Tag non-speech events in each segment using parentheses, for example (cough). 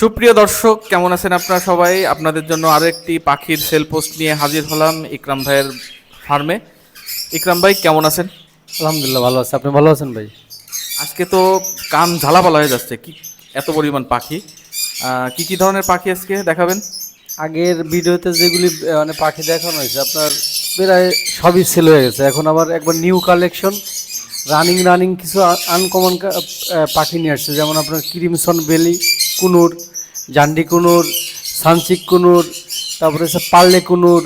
সুপ্রিয় দর্শক কেমন আছেন আপনারা সবাই? আপনাদের জন্য আরও একটি পাখির সেল পোস্ট নিয়ে হাজির হলাম ইকরাম ভাইয়ের ফার্মে। ইকরাম ভাই কেমন আছেন? আলহামদুলিল্লাহ ভালো আছে। আপনি ভালো আছেন ভাই? আজকে তো কান ঝালাপালা হয়ে যাচ্ছে। কি এত পরিমাণ পাখি। কি কি ধরনের পাখি আজকে দেখাবেন? আগের ভিডিওতে যেগুলি মানে পাখি দেখানো হয়েছে আপনার প্রায় সবই সেল হয়ে গেছে। এখন আবার একবার নিউ কালেকশন রানিং রানিং কিছু আনকমন পাখি নিয়ে আসছে। যেমন আপনার ক্রিমসন বেলি কুনুর, জান্ডি কুনুর, সানসিক কুনুর, তারপরে হচ্ছে pearl conure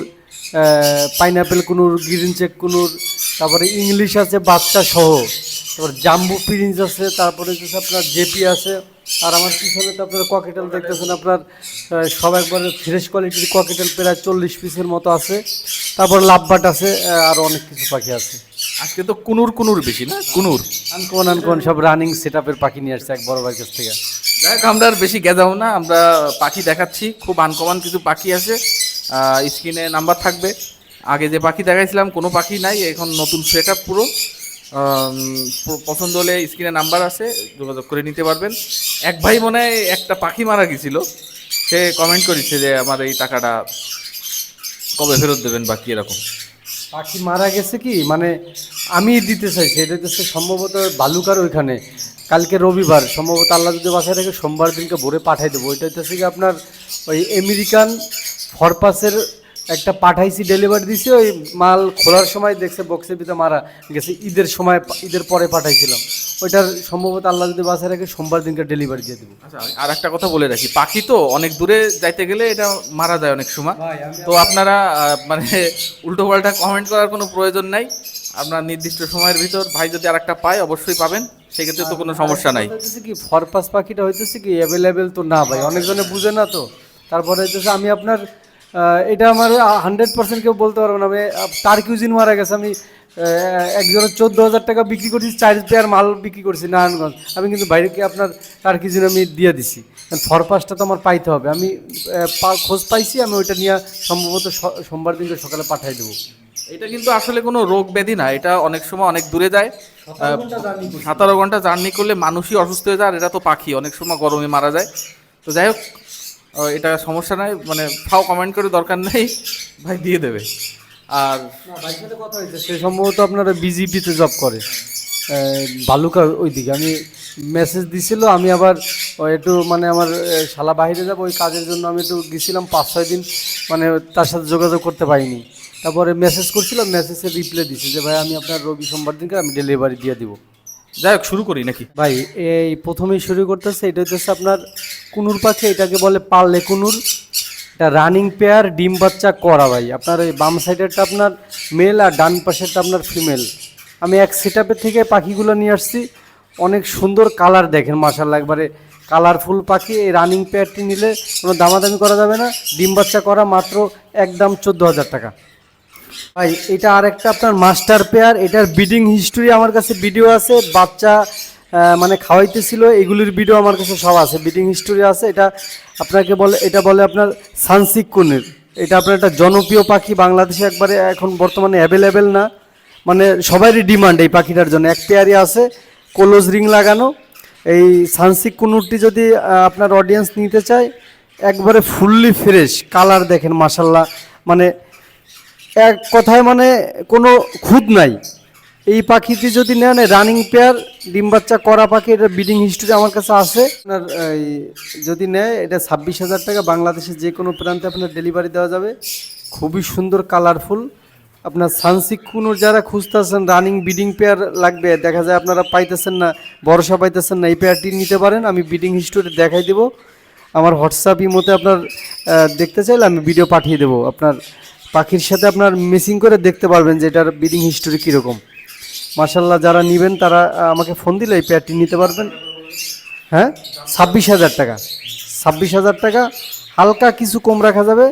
pineapple conure, green cheek conure, তারপরে ইংলিশ আছে বাচ্চা সহ। তারপর জাম্বু প্রিন্স আছে তারপরে হচ্ছে আপনার জেপি আছে আর আমার পিছনে তো আপনার ককেটেল দেখতেছেন আপনার সব একবারে ফ্রেশ কোয়ালিটির ককেটেল প্রায় চল্লিশ পিসের মতো আছে। তারপর লাভবাট আছে আরও অনেক কিছু পাখি আছে। আজকে তো কুনুর কুনুর বেশি না? কুনুর। আনকমন আনকমন সব রানিং সেট আপের পাখি নিয়ে আসছে এক বড় ভাইয়ের কাছ থেকে। যাই হোক, আমরা আর বেশি গেজাও না আমরা পাখি দেখাচ্ছি খুব আনকমন কিছু পাখি আছে স্ক্রিনে নাম্বার থাকবে। আগে যে পাখি দেখাইছিলাম কোনো পাখি নাই এখন নতুন সেট পুরো। পছন্দ হলে স্ক্রিনে নাম্বার আছে, যোগাযোগ করে নিতে পারবেন। এক ভাই মনে হয় একটা পাখি মারা গেছিল। সে কমেন্ট করেছে যে, আমার এই টাকাটা কবে ফেরত দেবেন বা কি এরকম? পাখি মারা গেছে কি? মানে আমি দিতে চাইছি। এটা হচ্ছে সম্ভবত বালুকার ওইখানে। কালকে রবিবার, সম্ভবত আল্লাহ যদি বাসায় রেখে সোমবার দিনকে ভোরে পাঠাই দেবো। ওইটা হচ্ছে কি আপনার ওই আমেরিকান ফরপাসের একটা পাঠাইছি ডেলিভারি দিছি ওই মাল খোলার সময় দেখছে বক্সের ভিতরে মারা গেছে। ঈদের সময় ঈদের পরে পাঠাইছিলাম। ওইটার সম্ভবত আল্লাহ যদি বাসায় রেখে সোমবার দিনকে ডেলিভারি দিয়ে দেবো। আচ্ছা আর একটা কথা বলে রাখি। পাখি তো অনেক দূরে যাইতে গেলে এটা মারা যায় অনেক সময়। তো আপনারা মানে (laughs) উল্টো পাল্টা কমেন্ট করার কোনো প্রয়োজন নাই। আপনার নির্দিষ্ট সময়ের ভিতর ভাই যদি আরেকটা পায় অবশ্যই পাবেন। সেক্ষেত্রে তো কোনো সমস্যা নাই। কি ফরপাস পাখিটা হইতেছে কি অ্যাভেলেবেল তো না ভাই। অনেকজনে বুঝে না তো। তারপরে হইতেছে আমি আপনার এটা আমার হান্ড্রেড পার্সেন্ট কেউ বলতে পারব না। আমি তার কিউজিন মারা গেছে। আমি একজনের চোদ্দ হাজার টাকা বিক্রি করছি চার পেয়ার মাল বিক্রি করছি নারায়ণগঞ্জ। আমি কিন্তু বাইরেকে আপনার তার কিউজিন আমি দিয়ে দিছি। ফরপাসটা তো আমার পাইতে হবে। আমি খোঁজ পাইছি আমি ওইটা নিয়ে সম্ভবত সোমবার দিনকে সকালে পাঠাই দেবো। এটা কিন্তু আসলে কোনো রোগ ব্যাধি না। এটা অনেক সময় অনেক দূরে যায়। সাতারো ঘণ্টা জার্নি করলে মানুষই অসুস্থ হয়ে যায় আর এটা তো পাখি। অনেক সময় গরমে মারা যায়। তো যাই হোক এটা সমস্যা নাই মানে ফাও কমেন্ট করে দরকার নেই, ভাই দিয়ে দেবে। আর কথা হয়েছে, সে সম্ভবত আপনার বিজেপিতে জব করে। বালুকা ওইদিকে, আমি মেসেজ দিছিল, আমি আবার একটু মানে আমার শালা বাইরে যাব, ওই কাজের জন্য আমি একটু গেছিলাম, পাঁচ ছয় দিন মানে তার সাথে যোগাযোগ করতে পারিনি। তারপরে মেসেজ করছিলাম মেসেজে রিপ্লাই দিছি যে, ভাই, আমি আপনার রবি সোমবার দিনকে আমি ডেলিভারি দিয়ে দিব। যাই হোক, শুরু করি নাকি? ভাই, এই প্রথমেই শুরু করতেছে, এটা হচ্ছে আপনার কুনুর পাখি, এটাকে বলে পাললে কুনুর। এটা রানিং পেয়ার ডিম বাচ্চা করা, ভাই। আপনার এই বাম সাইডেরটা আপনার মেল আর ডান পাশেরটা আপনার ফিমেল আমি এক সেটআপের থেকে পাখিগুলো নিয়ে আসছি। অনেক সুন্দর কালার দেখেন মাসাল্লাহ একবারে কালারফুল পাখি, এই রানিং পেয়ারটি নিলে কোনো দামাদামি করা যাবে না। ডিম বাচ্চা করা মাত্র একদম চোদ্দ হাজার টাকা। ভাই, এটা আর একটা আপনার মাস্টার পেয়ার। এটার বিডিং হিস্টোরি আমার কাছে ভিডিও আছে। বাচ্চা মানে খাওয়াইতেছিল, এগুলির ভিডিও আমার কাছে সব আছে। বিডিং হিস্টোরি আছে। এটা আপনাকে বলে, এটা বলে আপনার সানসিক কুনির। এটা আপনার একটা জনপ্রিয় পাখি। বাংলাদেশে একবারে এখন বর্তমানে অ্যাভেলেবেল না। মানে সবারই ডিমান্ড এই পাখিটার জন্য। এক পেয়ারই আছে কোলোজ রিং লাগানো। এই সানসিক কুনুরটি যদি আপনার অডিয়েন্স নিতে চায়, একবারে ফুললি ফ্রেশ কালার দেখেন মাসাল্লাহ মানে এক কথায় মানে কোনো খুদ নাই। এই পাখিটি যদি নেন রানিং পেয়ার ডিম বাচ্চা করা পাখি, এটা ব্রিডিং হিস্ট্রি আমার কাছে আছে। আপনার, এই, যদি নেয়, এটা ছাব্বিশ হাজার টাকা, বাংলাদেশের যে কোনো প্রান্তে আপনার ডেলিভারি দেওয়া যাবে। খুবই সুন্দর কালারফুল আপনার সানসিক কুনুর যারা খুঁজতেছেন রানিং ব্রিডিং পেয়ার লাগবে, দেখা যায় আপনারা পাইতেছেন না, ভরসা পাইতেছেন না, এই পেয়ারটি নিতে পারেন, আমি ব্রিডিং হিস্টোরি দেখাই দেবো। আমার হোয়াটসঅ্যাপ ইমোতে আপনার দেখতে চাইলে আমি ভিডিও পাঠিয়ে দেবো। আপনার পাখির সাথে আপনার মিসিং করে দেখতে পারবেন যে এটার ব্রিডিং হিস্টোরি কীরকম। মার্শাল্লাহ যারা নেবেন তারা আমাকে ফোন দিলে এই পেয়ারটি নিতে পারবেন। হ্যাঁ? ছাব্বিশ হাজার টাকা। ছাব্বিশ হাজার টাকা, হালকা কিছু কম রাখা যাবে।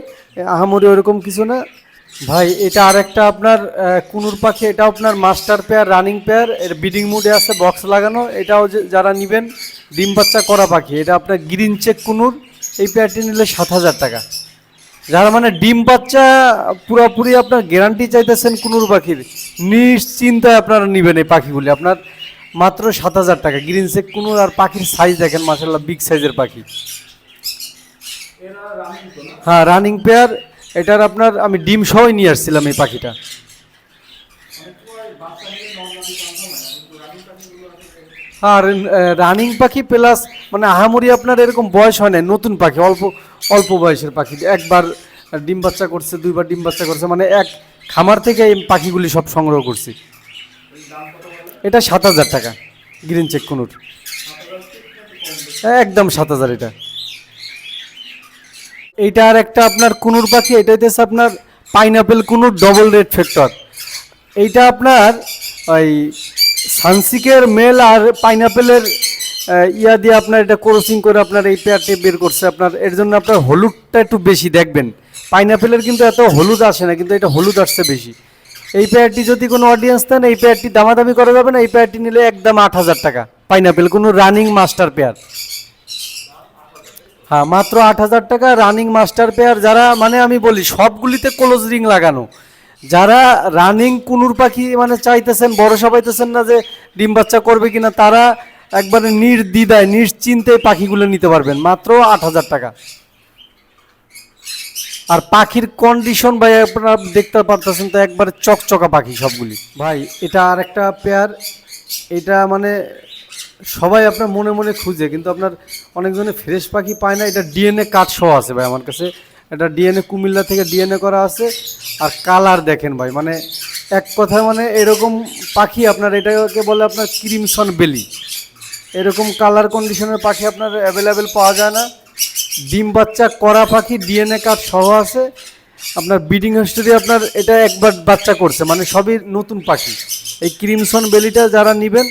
আহামরি ওরকম কিছু না। ভাই, এটা আর একটা আপনার কুনুর পাখি, এটা আপনার মাস্টার পেয়ার রানিং পেয়ার এর বিডিং মুডে আছে বক্স লাগানো। এটাও যারা নেবেন, ডিম বাচ্চা করা পাখি, এটা আপনার গ্রিন চেক কুনুর, এই পেয়ারটি নিলে সাত হাজার টাকা। যারা মানে ডিম বাচ্চা পুরোপুরি আপনার গ্যারান্টি চাইতেছেন কুনুর পাখির, নিশ্চিন্তায় আপনারা নেবেন এই পাখিগুলি। আপনার মাত্র সাত হাজার টাকা। গ্রিন চেক কুনুর আর পাখির সাইজ দেখেন মাসাল্লাহ বিগ সাইজের পাখি। হ্যাঁ রানিং পেয়ার এটার আপনার আমি ডিম সহই নিয়ে আসছিলাম এই পাখিটা। আর রানিং পাখি প্লাস মানে আহামরি আপনার এরকম বয়স হয় না নতুন পাখি, অল্প অল্প বয়সের পাখি। একবার ডিম বাচ্চা করছে, দুইবার ডিম বাচ্চা করছে মানে এক খামার থেকে এই পাখিগুলি সব সংগ্রহ করছি। এটা সাত হাজার টাকা গ্রিন চেক কুনুর। একদম সাত হাজার এটা। এইটা আর একটা আপনার কুনুর পাখি, এটা হইতেছে আপনার pineapple conure double red factor এইটা আপনার ওই সানসিকের মেল আর পাইনাপেলের ইয়া দিয়ে আপনার এটা ক্রসিং করে আপনার এই পেয়ারটি বের করছে আপনার। এর জন্য আপনার হলুদটা একটু বেশি দেখবেন। পাইনাপেলের কিন্তু এত হলুদ আসে না, কিন্তু এটা হলুদ আসছে বেশি। এই পেয়ারটি যদি কোনো অডিয়েন্স দেন, এই পেয়ারটি দামাদামি করা যাবে না, এই পেয়ারটি নিলে একদম আট হাজার টাকা। পাইনাপেল কোনো রানিং মাস্টার পেয়ার। হ্যাঁ মাত্র আট হাজার টাকা রানিং মাস্টার পেয়ার। যারা মানে আমি বলি, সবগুলিতে ক্লোজ রিং লাগানো। যারা রানিং কুনুর পাখি মানে চাইতেছেন বড় সবাইতেছেন না যে ডিম বাচ্চা করবে কিনা, তারা একবারে নির্দ্বিধায় নিশ্চিন্তে পাখিগুলো নিতে পারবেন। মাত্র আট হাজার টাকা। আর পাখির কন্ডিশন ভাই, আপনারা দেখতে পারতেছেন তো একবারে চকচকা পাখি সবগুলি। ভাই, এটা আর একটা পেয়ার এটা মানে সবাই আপনার মনে মনে খুঁজে, কিন্তু আপনার অনেকজনে ফ্রেশ পাখি পায় না। এটা ডিএনএ কাট সহ আছে ভাই আমার কাছে। এটা ডিএনএ কুমিল্লা থেকে ডিএনএ করা আছে। আর কালার দেখেন ভাই মানে এক কথায় মানে এরকম পাখি আপনার, এটাকে বলে আপনার ক্রিমসন বেলি এরকম কালার কন্ডিশনের পাখি আপনার অ্যাভেলেবেল পাওয়া যায় না। ডিম বাচ্চা, করা পাখি ডিএনএ কার্ড সহ আছে। আপনার ব্রিডিং হিস্টোরি আপনার এটা একবার বাচ্চা করছে মানে সবই নতুন পাখি। এই ক্রিমসন বেলিটা যারা নেবেন,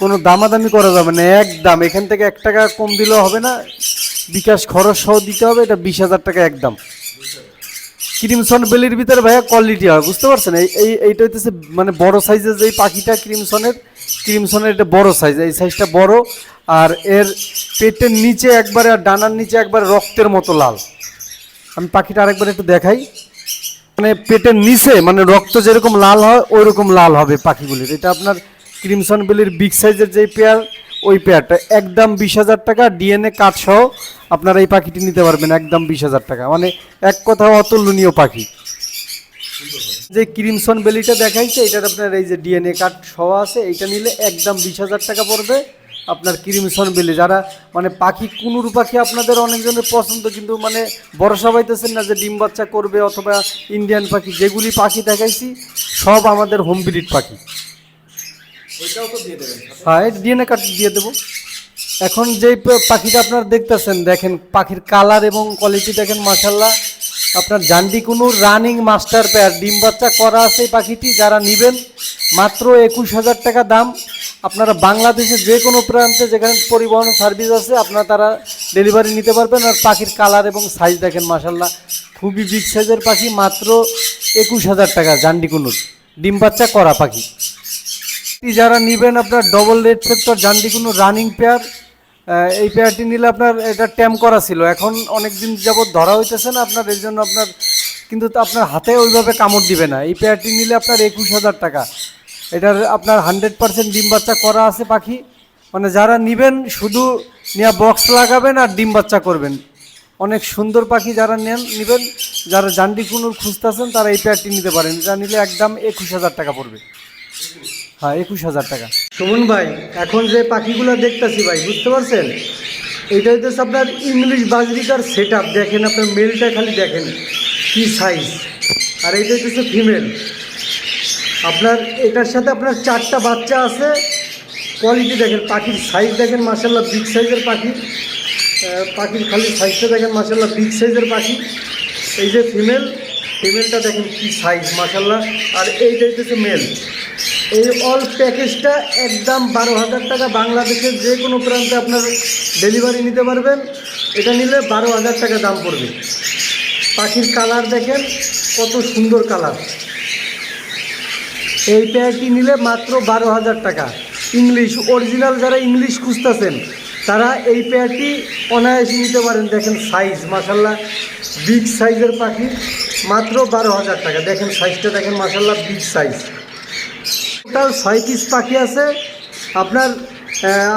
কোনো দামাদামি করা যাবে না এক দাম এখান থেকে এক টাকা কম দিলেও হবে না। বিকাশ খরচ সহ দিতে হবে, এটা বিশ হাজার টাকা একদম। ক্রিমসন বেলির ভিতরে ভাইয়া কোয়ালিটি হয়, বুঝতে পারছেন? এই এই, এইটা হইতেছে মানে বড় সাইজের যেই পাখিটা ক্রিমসনের ক্রিমসনের এটা বড় সাইজ এই সাইজটা বড়, আর এর পেটের নিচে একবারে আর ডানার নিচে একবারে রক্তের মতো লাল। আমি পাখিটা আরেকবার একটু দেখাই। মানে পেটের নিচে মানে রক্ত যেরকম লাল হয় ওই রকম লাল হবে পাখিগুলির। এটা আপনার ক্রিমসন বেলির বিগ সাইজের যে পেয়ার ওই পেয়ারটা একদম বিশ হাজার টাকা ডিএনএ কাঠ সহ আপনারা এই পাখিটি নিতে পারবেন, একদম বিশ হাজার টাকা। মানে এক কথা অতুলনীয় পাখি। যে ক্রিমসন বেলিটা দেখাইছে এটার আপনার এই যে ডিএনএ কার্ড সহ আছে এইটা নিলে একদম বিশ হাজার টাকা পড়বে আপনার ক্রিমসন বেলি। যারা মানে পাখি কুনুর পাখি আপনাদের অনেকজনের পছন্দ কিন্তু মানে ভরসা পাইতেছেন না যে ডিম বাচ্চা করবে অথবা ইন্ডিয়ান পাখি যেগুলি পাখি দেখাইছি সব আমাদের হোম ব্রিড পাখি। হ্যাঁ ডিএনএ কার্ড দিয়ে দেবো। এখন যে পাখিটা আপনার দেখতেছেন দেখেন পাখির কালার এবং কোয়ালিটি দেখেন মাসাল্লাহ আপনার জান্ডি কোনো রানিং মাস্টার পেয়ার ডিম বাচ্চা করা আছে পাখিটি, যারা নেবেন মাত্র একুশ হাজার টাকা দাম। আপনারা বাংলাদেশের যে কোনো প্রান্তে যেখানে পরিবহন সার্ভিস আছে, আপনারা তারা ডেলিভারি নিতে পারবেন। আর পাখির কালার এবং সাইজ দেখেন মাসাল্লাহ খুবই বিগ সাইজের পাখি, মাত্র একুশ হাজার টাকা জান্ডি কুনুর ডিম বাচ্চা করা পাখি। যারা নেবেন আপনার ডবল রেড ফ্যাক্টর জানটি কোনো রানিং পেয়ার এই পেয়ারটি নিলে আপনার এটা ট্যাম করা ছিল। এখন অনেক দিন যাবৎ ধরা হইতেছে না, আপনার এর জন্য আপনার কিন্তু আপনার হাতে ওইভাবে কামড় দিবে না। এই পেয়ারটি নিলে আপনার একুশ হাজার টাকা। এটার আপনার হান্ড্রেড পার্সেন্ট ডিম বাচ্চা করা আছে পাখি। মানে যারা নেবেন, শুধু নিয়ে বক্স লাগাবেন আর ডিম বাচ্চা করবেন। অনেক সুন্দর পাখি যারা নেন নেবেন, যারা জান্ডি কুনুর খুঁজতেছেন, তারা এই পেয়ারটি নিতে পারেন। যা নিলে একদম একুশ হাজার টাকা পড়বে। হ্যাঁ একুশ হাজার টাকা। সুমন ভাই, এখন যে পাখিগুলো দেখতেছি ভাই, বুঝতে পারছেন? এটা হইতেছে আপনার ইংলিশ বাজরিকার সেট আপ দেখেন আপনার মেলটা খালি দেখেন কি সাইজ আর এইটা হইতেছে ফিমেল আপনার এটার সাথে আপনার চারটা বাচ্চা আছে। কোয়ালিটি দেখেন, পাখির সাইজ দেখেন মাসাল্লাহ বিগ সাইজের পাখি। পাখির খালি সাইজটা দেখেন মাসাল্লাহ বিগ সাইজের পাখি। এই যে ফিমেল ফিমেলটা দেখেন কি সাইজ মাসাল্লাহ আর এইটা হইতেছে মেল এই অল প্যাকেজটা একদম বারো হাজার টাকা বাংলাদেশের যে কোনো প্রান্তে আপনার ডেলিভারি নিতে পারবেন। এটা নিলে বারো হাজার টাকা দাম পড়বে। পাখির কালার দেখেন, কত সুন্দর কালার এই পেয়ারটি নিলে মাত্র বারো হাজার টাকা। ইংলিশ অরিজিনাল যারা ইংলিশ খুঁজতেছেন, তারা এই পেয়ারটি অনায়াসে নিতে পারেন। দেখেন সাইজ মাসাল্লাহ বিগ সাইজের পাখি, মাত্র বারো হাজার টাকা। দেখেন সাইজটা দেখেন মাসাল্লাহ বিগ সাইজ টোটাল ছয় পিস পাখি আছে। আপনার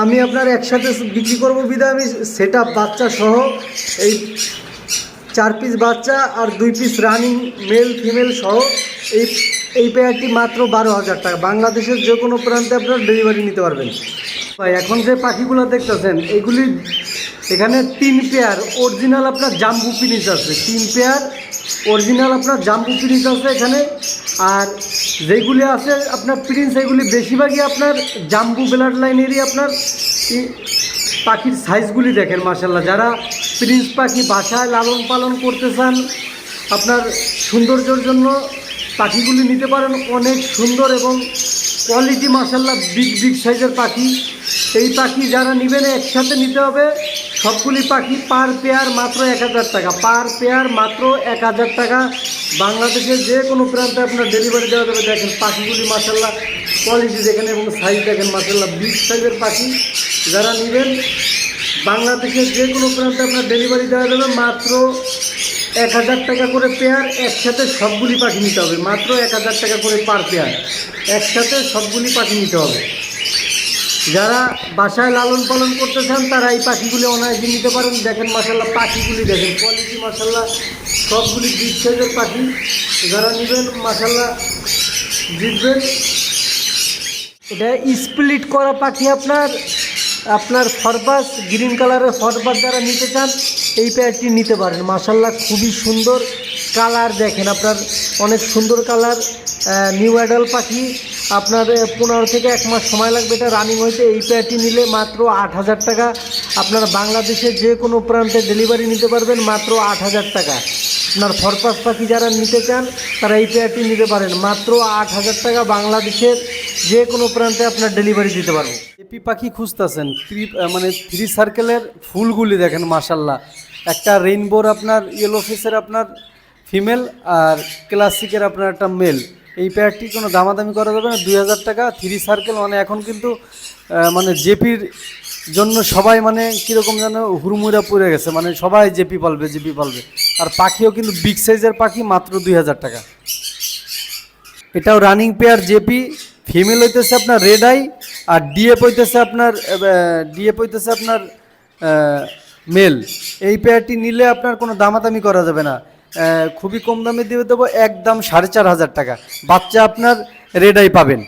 আমি আপনার একসাথে বিক্রি করব বিধায় আমি সেট বাচ্চা সহ এই চার পিস বাচ্চা আর দুই পিস রানিং মেল ফিমেল সহ এই এই পেয়ারটি মাত্র বারো হাজার টাকা। বাংলাদেশের যে কোনো প্রান্তে আপনারা ডেলিভারি নিতে পারবেন। ভাই, এখন যে পাখিগুলো দেখতেছেন, এগুলি এখানে তিন পেয়ার অরিজিনাল আপনার জাম্বু পিনিস আছে। তিন পেয়ার অরিজিনাল আপনার জাম্বু পিনিস আছে এখানে। আর যেগুলি আছে, আপনার প্রিন্স এগুলি বেশিরভাগই আপনার জাম্বু ব্লাড লাইনেরই আপনার পাখির সাইজগুলি দেখেন মাসাল্লাহ যারা প্রিন্স পাখি বাসায় লালন পালন করতে চান, আপনার সৌন্দর্যের জন্য পাখিগুলি নিতে পারেন। অনেক সুন্দর এবং কোয়ালিটি মাসাল্লাহ বিগ বিগ সাইজের পাখি। এই পাখি যারা নেবেন, একসাথে নিতে হবে। সবগুলি পাখি পার পেয়ার মাত্র এক হাজার টাকা। পার পেয়ার মাত্র এক হাজার টাকা। বাংলাদেশের যে কোনো প্রান্তে আপনার ডেলিভারি দেওয়া যাবে। দেখেন পাখিগুলি মাসাল্লাহ কোয়ালিটি দেখেন এবং সাইজ দেখেন মাসাল্লাহ বিগ সাইজের পাখি যারা নেবেন, বাংলাদেশের যে কোনো প্রান্তে আপনার ডেলিভারি দেওয়া যাবে মাত্র এক হাজার টাকা করে পেয়ার একসাথে সবগুলি পাখি নিতে হবে। মাত্র এক হাজার টাকা করে পার পেয়ার একসাথে সবগুলি পাখি নিতে হবে। যারা বাসায় লালন পালন করতে চান, তারা এই পাখিগুলি অনায়াসে নিতে পারেন। দেখেন মাসাল্লাহ পাখিগুলি দেখেন কোয়ালিটি মাসাল্লাহ সবগুলি বিগ পাখি যারা নেবেন মাসাল্লাহ জিতবেন। এটা স্প্লিট করা পাখি আপনার। আপনার ফরবাস, গ্রিন কালারের ফরবাস যারা নিতে চান, এই পেয়ারটি নিতে পারেন। মাসাল্লাহ খুবই সুন্দর কালার দেখেন আপনার। অনেক সুন্দর কালার নিউ অ্যাডাল পাখি। আপনার পনেরো থেকে এক মাস সময় লাগবে এটা রানিং হয়েছে এই পেয়ারটি নিলে মাত্র আট হাজার টাকা। আপনার বাংলাদেশের যে কোনো প্রান্তে ডেলিভারি নিতে পারবেন মাত্র আট হাজার টাকা। আপনার ফরপাস পাখি যারা নিতে চান, তারা এই পেয়ারটি নিতে পারেন। মাত্র আট হাজার টাকা বাংলাদেশের যে কোনো প্রান্তে আপনার ডেলিভারি দিতে পারব। এপি পাখি খুঁজতেছেন থ্রি মানে থ্রি সার্কেলের ফুলগুলি দেখেন মাসাল্লাহ একটা রেইনবোর আপনার ইয়েলো ফেসের আপনার ফিমেল আর ক্লাসিকের আপনার একটা মেল এই পেয়ারটি কোনো দামাদামি করা যাবে না, দুই হাজার টাকা থ্রি সার্কেল মানে এখন কিন্তু মানে জেপির জন্য সবাই মানে কীরকম যেন হুড়মুড়া পড়ে গেছে। মানে সবাই জেপি পালবে জেপি পালবে। আর পাখিও কিন্তু বিগ সাইজের পাখি, মাত্র দুই হাজার টাকা। এটাও রানিং পেয়ার জেপি। ফিমেল হইতেছে আপনার রেড আই আর ডিএফ হইতেছে আপনার ডিএফ হইতেছে আপনার মেল এই পেয়ারটি নিলে আপনার কোনো দামাদামি করা যাবে না। খুবই কম দামে দিয়ে দেবো, একদম সাড়ে চার হাজার টাকা। বাচ্চা আপনার রেড আই পাবেন।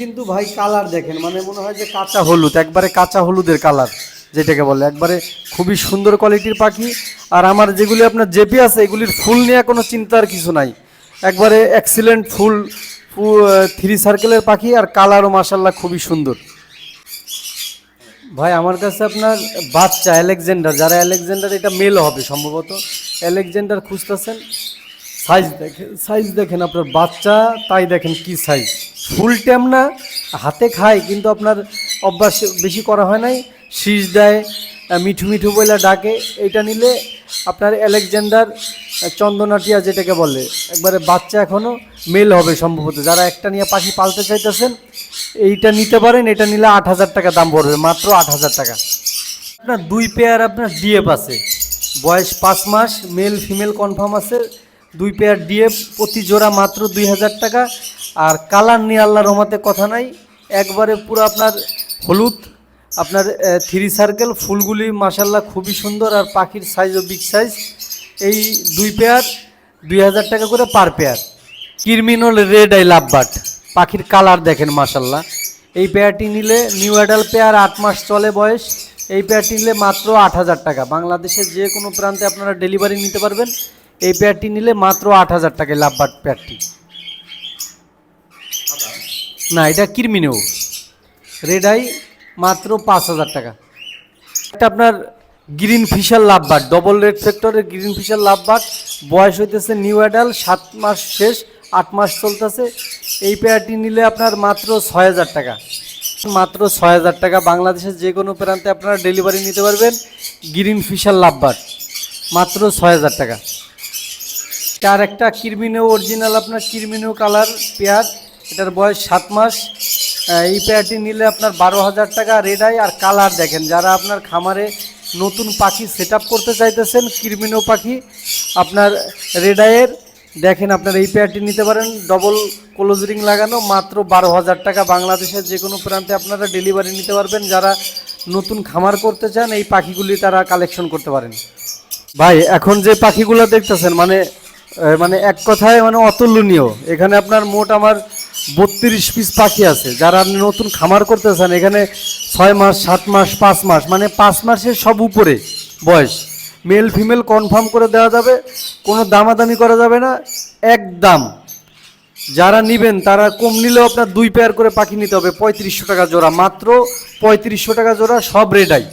কিন্তু ভাই কালার দেখেন মানে মনে হয় যে কাঁচা হলুদ, একবারে কাঁচা হলুদের কালার যেটাকে বলে। একবারে খুবই সুন্দর কোয়ালিটির পাখি। আর আমার যেগুলি আপনার জেপি আছে, এগুলির ফুল নিয়ে কোনো চিন্তার কিছু নাই। একবারে এক্সিলেন্ট ফুল থ্রি সার্কেলের পাখি আর কালারও মাসাল্লাহ খুবই সুন্দর। ভাই, আমার কাছে আপনার বাচ্চা অ্যালেকজেন্ডার যারা অ্যালেকজেন্ডার এটা মেল হবে সম্ভবত। অ্যালেকজেন্ডার খুঁজতেছেন। সাইজ দেখেন সাইজ দেখেন আপনার বাচ্চা, তাই দেখেন কি সাইজ ফুল ট্যাম না, হাতে খায়, কিন্তু আপনার অভ্যাস বেশি করা হয় নাই। শীষ দেয় মিঠু মিঠু বলে ডাকে এটা নিলে আপনার অ্যালেকজেন্ডার চন্দনাটিয়া যেটাকে বলে, একবারে বাচ্চা এখনও মেল হবে সম্ভবত। যারা একটা নিয়ে পাখি পালতে চাইতেছেন, এইটা নিতে পারেন, এটা নিলে আট হাজার টাকা দাম পড়বে, মাত্র আট হাজার টাকা। আপনার দুই পেয়ার আপনার ডিএফ আছে। বয়স পাঁচ মাস, মেল ফিমেল কনফার্ম আছে। দুই পেয়ার ডিএফ, প্রতি জোড়া মাত্র দুই হাজার টাকা। আর কালার নিয়ে আল্লাহ রহমতে কথা নাই। একবারে পুরো আপনার হলুদ, আপনার থ্রি সার্কেল ফুলগুলি মাসাল্লাহ খুবই সুন্দর আর পাখির সাইজও বিগ সাইজ এই দুই পেয়ার দুই হাজার টাকা করে পার পেয়ার কিরমিনল রেড আই লাভবাট পাখির কালার দেখেন মাসাল্লাহ এই পেয়ারটি নিলে নিউ অ্যাডাল পেয়ার আট মাস চলে বয়স। এই পেয়ারটি নিলে মাত্র আট হাজার টাকা। বাংলাদেশের যে কোনো প্রান্তে আপনারা ডেলিভারি নিতে পারবেন। এই পেয়ারটি নিলে মাত্র আট হাজার টাকায় লাভবাট পেয়ারটি না, এটা কিরমিনেও। রেড আই মাত্র পাঁচ হাজার টাকা। এটা আপনার green fisher lovebird double red ফ্যাক্টরের গ্রিন ফিশার লাভবাট বয়স হইতেছে নিউ অ্যাডাল, সাত মাস শেষ, আট মাস চলতেছে। এই পেয়ারটি নিলে আপনার মাত্র ছয় হাজার টাকা। মাত্র ছয় হাজার টাকা। বাংলাদেশের যে কোনো প্রান্তে আপনারা ডেলিভারি নিতে পারবেন গ্রিন ফিশার লাভবাট মাত্র ছয় হাজার টাকা। তার একটা কিরমিনো অরিজিনাল আপনার কিরমিনো কালার পেয়ার এটার বয়স সাত মাস। এই পেয়ারটি নিলে আপনার বারো হাজার টাকা রেড আই আর কালার দেখেন। যারা আপনার খামারে নতুন পাখি সেট করতে চাইতেছেন কিরমিনো পাখি, আপনার রেড আইয়ের দেখেন আপনার এই পেয়ারটি নিতে পারেন। ডবল ক্লোজ রিং লাগানো, মাত্র বারো হাজার টাকা। বাংলাদেশের যে কোনো প্রান্তে আপনারা ডেলিভারি নিতে পারবেন। যারা নতুন খামার করতে চান, এই পাখিগুলি তারা কালেকশন করতে পারেন। ভাই, এখন যে পাখিগুলো দেখতেছেন মানে মানে এক কথায় মানে অতুলনীয়। এখানে আপনার মোট আমার বত্রিশ পিস পাখি আছে। যারা আপনি নতুন খামার করতে চান এখানে ছয় মাস, সাত মাস, পাঁচ মাস মানে পাঁচ মাসের সব উপরে বয়স। মেল ফিমেল কনফার্ম করে দেওয়া যাবে, কোনো দামাদামি করা যাবে না একদম যারা নিবেন, তারা কম নিলেও আপনার দুই পেয়ার করে পাখি নিতে হবে, পঁয়ত্রিশশো টাকা জোড়া। মাত্র পঁয়ত্রিশশো টাকা জোড়া, সব রেডাই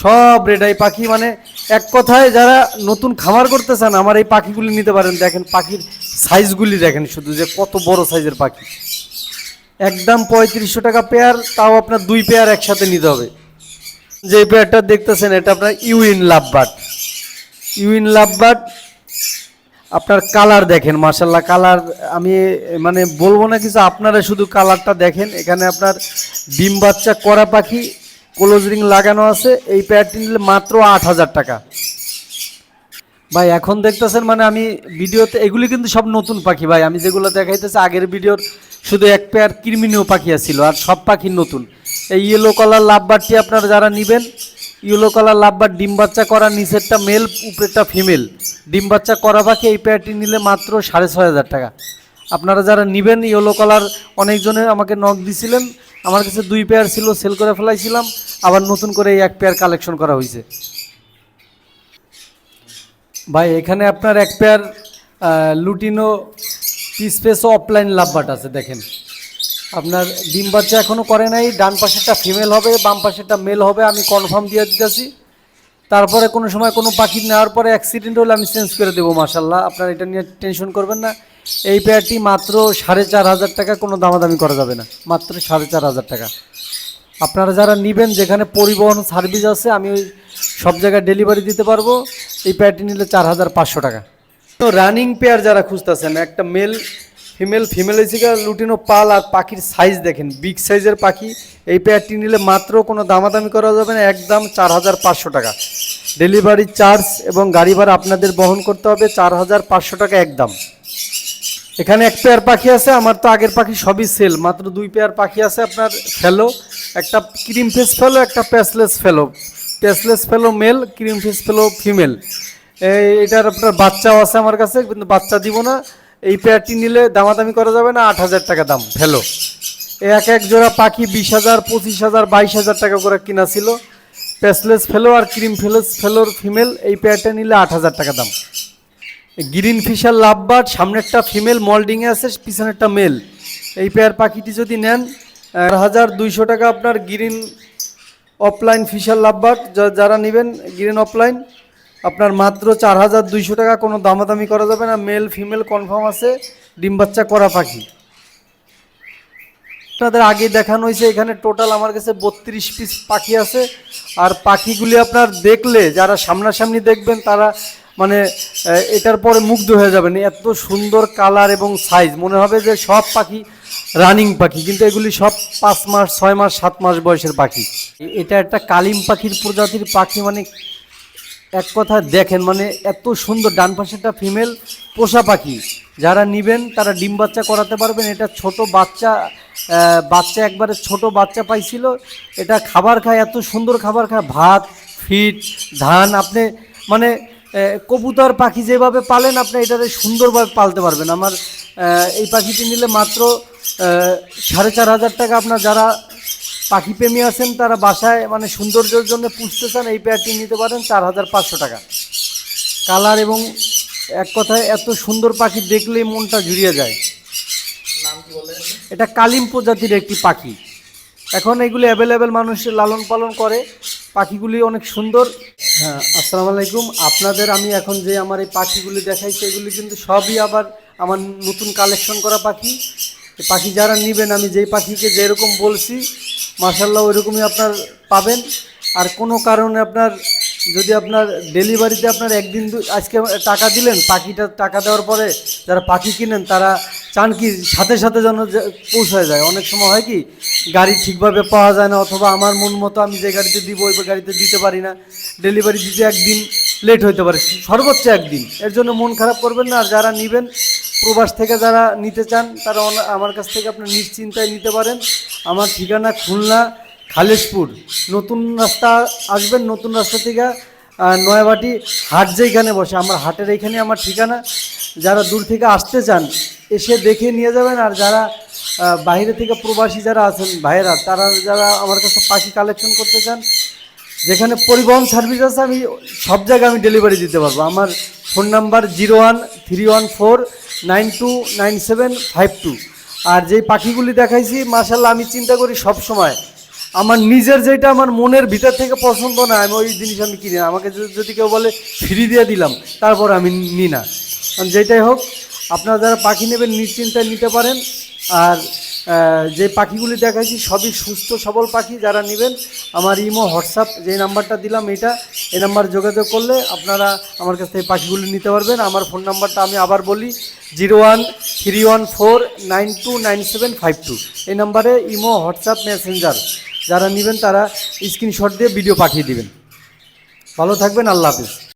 সব রেডাই পাখি মানে এক কথায় যারা নতুন খামার করতে চান আমার এই পাখিগুলি নিতে পারেন। দেখেন পাখির সাইজগুলি দেখেন শুধু যে কত বড় সাইজের পাখি। একদম পঁয়ত্রিশশো টাকা পেয়ার তাও আপনার দুই পেয়ার একসাথে নিতে হবে। যে পেয়ারটা দেখতেছেন, এটা আপনার ইউইন লাভবার্ড। ইউইন লাভবার্ড, আপনার কালার দেখেন মার্শাল্লাহ কালার আমি মানে বলব না কিছু, আপনারা শুধু কালারটা দেখেন। এখানে আপনার ডিম বাচ্চা করা পাখি ক্লোজ রিং লাগানো আছে, এই প্যাডটি নিলে মাত্র আট হাজার টাকা। ভাই, এখন দেখতেছেন মানে আমি ভিডিওতে এগুলি কিন্তু সব নতুন পাখি ভাই। আমি যেগুলো দেখাইতেছি, আগের ভিডিওর শুধু এক পেয়ার কিরমিনিও পাখি ছিল আর সব পাখি নতুন। এই ইয়েলো কালার লাভবারটি আপনারা যারা নেবেন ইয়েলো কালার লাভবার ডিম বাচ্চা করা নিচেরটা মেল উপরেরটা ফিমেল ডিম বাচ্চা করা পাখি এই পেয়ারটি নিলে মাত্র সাড়ে ছয় হাজার টাকা। আপনারা যারা নেবেন ইয়েলো কালার অনেকজনে আমাকে নক দিছিলেন। আমার কাছে দুই পেয়ার ছিল সেল করে ফেলাইছিলাম। আবার নতুন করে এই এক পেয়ার কালেকশন করা হয়েছে ভাই, এখানে আপনার এক পেয়ার লুটিনো পিস পেস অফলাইন লাভবাট আছে, দেখেন। আপনার ডিম বাচ্চা এখনও করে নাই, ডান পাশেরটা ফিমেল হবে, বাম পাশেরটা মেল হবে, আমি কনফার্ম দিয়ে দিতেছি। তারপরে কোনো সময় কোনো পাখি নেওয়ার পরে অ্যাক্সিডেন্ট হলে আমি চেঞ্জ করে দেবো মাসাল্লাহ আপনার এটা নিয়ে টেনশন করবেন না। এই পেয়ারটি মাত্র সাড়ে চার হাজার টাকা, কোনো দামাদামি করা যাবে না। মাত্র সাড়ে চার হাজার টাকা। আপনারা যারা নেবেন, যেখানে পরিবহন সার্ভিস আছে, আমি ওই সব জায়গায় ডেলিভারি দিতে পারব। এই পেয়ারটি নিলে চার হাজার পাঁচশো টাকা। তো রানিং পেয়ার যারা খুঁজতেছেন, একটা মেল ফিমেল ফিমেল এসিকা লুটিনো পাল আর পাখির সাইজ দেখেন বিগ সাইজের পাখি। এই পেয়ারটি নিলে মাত্র কোনো দামাদামি করা যাবে না, একদম চার হাজার পাঁচশো টাকা। ডেলিভারি চার্জ এবং গাড়ি ভাড়া আপনাদের বহন করতে হবে চার হাজার পাঁচশো টাকা একদম। এখানে এক পেয়ার পাখি আছে, আমার তো আগের পাখি সবই সেল মাত্র দুই পেয়ার পাখি আছে আপনার ফেলো একটা ক্রিম ফেস ফেলো একটা প্যাসলেস fallow প্যাসলেস fallow male cream face fallow female এটার আপনার বাচ্চাও আছে আমার কাছে, কিন্তু বাচ্চা দিব না। এই পেয়ারটি নিলে দামাদামি করা যাবে না, আট হাজার টাকা দাম ফেলো এক এক জোড়া পাখি বিশ হাজার, পঁচিশ হাজার, বাইশ হাজার টাকা করে কিনা ছিল। প্যাসলেস ফেলো আর ক্রিম ফেলেস ফেলোর ফিমেল এই পেয়ারটা নিলে আট হাজার টাকা দাম। গ্রিন ফিশার লাভবার্ড, সামনেরটা ফিমেল মল্ডিংয়ে আছে, পিছনেরটা মেল এই পেয়ার পাখিটি যদি নেন হাজার দুইশো টাকা আপনার গ্রিন অফলাইন ফিশার লাভবার্ড যারা নেবেন গ্রিন অফলাইন আপনার মাত্র চার হাজার দুইশো টাকা কোনো দামাদামি করা যাবে না। মেল ফিমেল কনফার্ম আছে, ডিম বাচ্চা করা পাখি। আপনাদের আগে দেখানো হয়েছে, এখানে টোটাল আমার কাছে বত্রিশ পিস পাখি আছে। আর পাখিগুলি আপনার দেখলে, যারা সামনাসামনি দেখবেন, তারা মানে এটার পরে মুগ্ধ হয়ে যাবেন। এত সুন্দর কালার এবং সাইজ মনে হবে যে সব পাখি রানিং পাখি, কিন্তু এগুলি সব পাঁচ মাস, ছয় মাস, সাত মাস বয়সের পাখি। এটা একটা কালিম পাখির প্রজাতির পাখি মানে এক কথা দেখেন মানে এত সুন্দর, ডান পাশেরটা ফিমেল পোষা পাখি। যারা নিবেন, তারা ডিম বাচ্চা করাতে পারবেন। এটা ছোট বাচ্চা বাচ্চা একবারে ছোট বাচ্চা পাইছিল। এটা খাবার খায়, এত সুন্দর খাবার খায়। ভাত ফিট ধান, আপনি মানে কবুতর পাখি যেভাবে পালেন, আপনি এটাতে সুন্দরভাবে পালতে পারবেন। আমার এই পাখিটি নিলে মাত্র সাড়ে চার হাজার টাকা আপনার যারা পাখি প্রেমী আছেন তারা বাসায় মানে সৌন্দর্যের জন্য পুষতে চান এই পেয়ারটি নিতে পারেন চার হাজার পাঁচশো টাকা। কালার এবং এক কথায় এত সুন্দর পাখি দেখলেই মনটা জুড়িয়ে যায়। এটা কালিম প্রজাতির একটি পাখি। এখন এগুলি অ্যাভেলেবেল মানুষ লালন পালন করে। পাখিগুলি অনেক সুন্দর। হ্যাঁ আসসালামু আলাইকুম। আপনাদের আমি এখন যে আমার এই পাখিগুলি দেখাই সেগুলি কিন্তু সবই আবার আমার নতুন কালেকশন করা পাখি। পাখি যারা নেবেন, আমি যেই পাখিকে যেরকম বলছি মার্শাল্লাহ ওইরকমই আপনার পাবেন। আর কোনো কারণে আপনার, যদি আপনার ডেলিভারিতে আপনার একদিন আজকে টাকা দিলেন, পাখিটা টাকা দেওয়ার পরে যারা পাখি কিনেন, তারা চান কি সাথে সাথে যেন পৌঁছায় যায়। অনেক সময় হয় কি, গাড়ি ঠিকভাবে পাওয়া যায় না, অথবা আমার মন মতো আমি যে গাড়িতে দিব, ওই গাড়িতে দিতে পারি না। ডেলিভারি দিতে একদিন লেট হইতে পারে, সর্বোচ্চ একদিন। এর জন্য মন খারাপ করবেন না, আর যারা নেবেন প্রবাস থেকে যারা নিতে চান, তারা আমার কাছ থেকে আপনি নিশ্চিন্তায় নিতে পারেন। আমার ঠিকানা খুলনা, খালেশপুর। নতুন রাস্তা আসবেন, নতুন রাস্তা থেকে নয়াবাটি হাট যেখানে বসে, আমার হাটের এইখানে আমার ঠিকানা। যারা দূর থেকে আসতে চান, এসে দেখে নিয়ে যাবেন। আর যারা বাইরে থেকে প্রবাসী যারা আছেন, ভাইয়েরা, তারা যারা আমার কাছে পাখি কালেকশন করতে চান, যেখানে পরিবহন সার্ভিস আছে, আমি সব জায়গায় আমি ডেলিভারি দিতে পারব। আমার phone number zero one three one four nine two nine seven five two. আর যেই পাখিগুলি দেখাইছি মার্শাল্লাহ আমি চিন্তা করি সব সময়, আমার নিজের যেটা আমার মনের ভিতর থেকে পছন্দ না, আমি ওই জিনিস আমি কিনি আমাকে যদি- কেউ বলে, ফ্রি দিয়ে দিলাম, তারপর আমি নিই না। কারণ যেটাই হোক, আপনারা যারা পাখি নেবেন নিশ্চিন্তায় নিতে পারেন। আর যে পাখিগুলি দেখাইছি, সবই সুস্থ, সবল পাখি যারা নেবেন, আমার ইমো, হোয়াটসঅ্যাপ, যে নাম্বারটা দিলাম এটা, এই নাম্বার যোগাযোগ করলে আপনারা আমার কাছ থেকে পাখিগুলি নিতে পারবেন। আমার ফোন নাম্বারটা আমি আবার বলি, zero one three one four nine two nine seven five two. এই নাম্বারে ইমো, হোয়াটসঅ্যাপ, মেসেঞ্জার, যারা নেবেন তারা স্ক্রিনশট দিয়ে ভিডিও পাঠিয়ে দিবেন। ভালো থাকবেন, আল্লাহ হাফিজ।